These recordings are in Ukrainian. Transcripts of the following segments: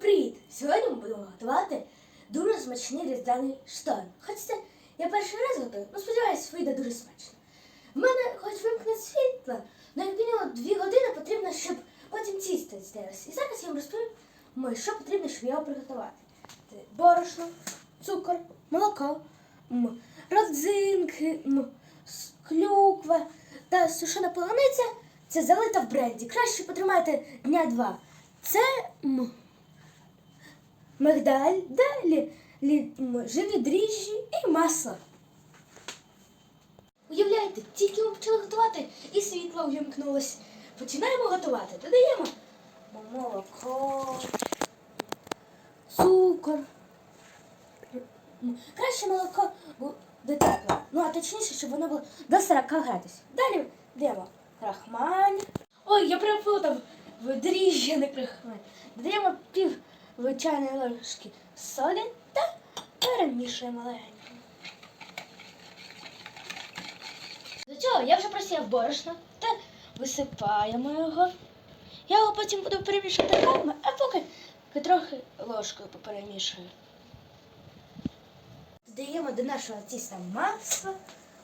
привіт! Сьогодні ми будемо готувати дуже смачний різдвяний шторм. Хоч це я перший раз готую, ну сподіваюся, вийде дуже смачно. В мене хоч вимкне світло, але як мінімум дві години потрібно, щоб потім тісто здалося. І зараз я вам розповім, що потрібно, щоб його приготувати. Це борошно, цукор, молоко, родзинки, клюква та сушена полуниця. Це залита в бренді. Краще потримайте дня два. Це мигдаль, далі лі, живі дріжджі і масло. Уявляєте, тільки ми почали готувати і світло увімкнулося. Починаємо готувати. Додаємо молоко, цукор. Краще молоко буде тепле. Ну, а точніше, щоб воно було до 40 градусів. Далі додаємо крахмаль. Ой, я переплутав дріжджі, не крахмаль. Додаємо пів чайної ложки солі та перемішуємо легенько. До цього я вже просіяв борошно та висипаємо його. Я його потім буду перемішувати руками, а поки трохи ложкою поперемішую. Додаємо до нашого тіста масло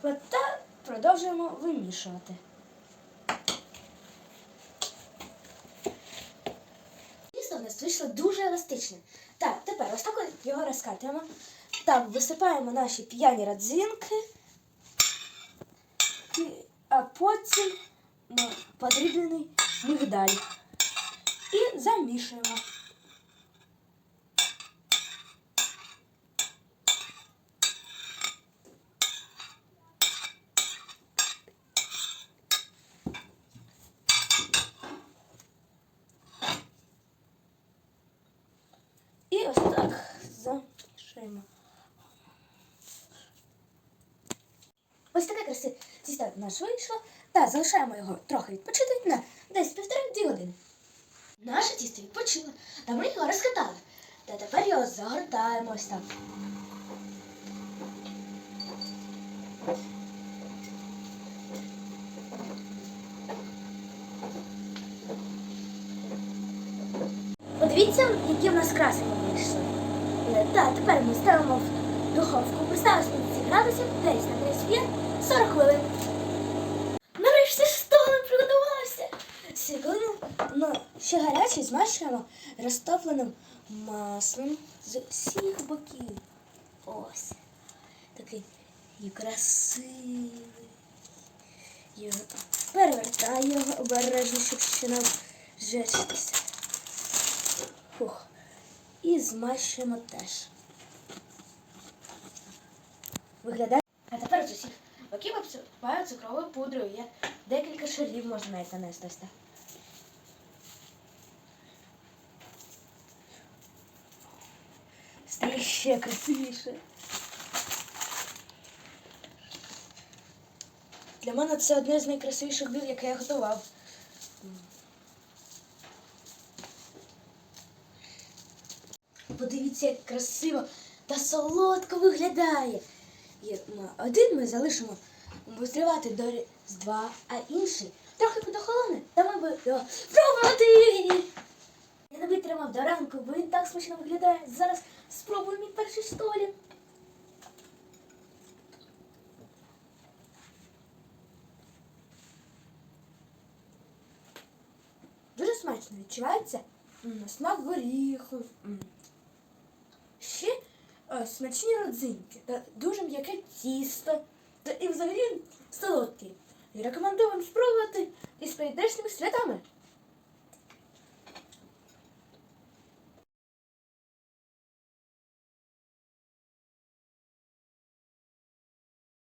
та продовжуємо вимішувати. Тісто в нас вийшло дуже еластичне. Так, тепер ось так його розкатуємо. Так, висипаємо наші п'яні родзинки. А потім м, подріблений мигдаль. І замішуємо. І ось так замішуємо. Ось таке красиве тісто в нас вийшло. Та залишаємо його трохи відпочити на десь півтори-дві години. Наше тісто відпочило, та ми його розкатали. Та тепер його загортаємо ось так. Подивіться, які в нас красені вийшли. Е, Так, тепер ми ставимо в духовку, поставимо 150 градусів, десь на 35 40 хвилин. Нарешті столик приготувався. Сьогодні ну, ще гарячий змащуємо розтопленим маслом з всіх боків. Ось. Такий і красивий. Його перевертаю його обережно, щоб ще нам жечитися. І змащуємо теж. Виглядає. А тепер з усіх боків обсипаю цукровою пудрою. Є декілька шарів можна навіть нанести. Стає ще красивіше. Для мене це одне з найкрасивіших блюд, яке я готував. Подивіться, як красиво та солодко виглядає. Один ми залишимо вистривати до Різдва, а інший трохи подохолоне, та ми будемо його пробувати. Я не витримав до ранку, бо він так смачно виглядає. Зараз спробую мій перший столі. Дуже смачно відчувається смак горіху. Е, смачні родзинки та дуже м'яке тісто та і взагалі солодкий. Рекомендую вам спробувати із прийдешніми святами.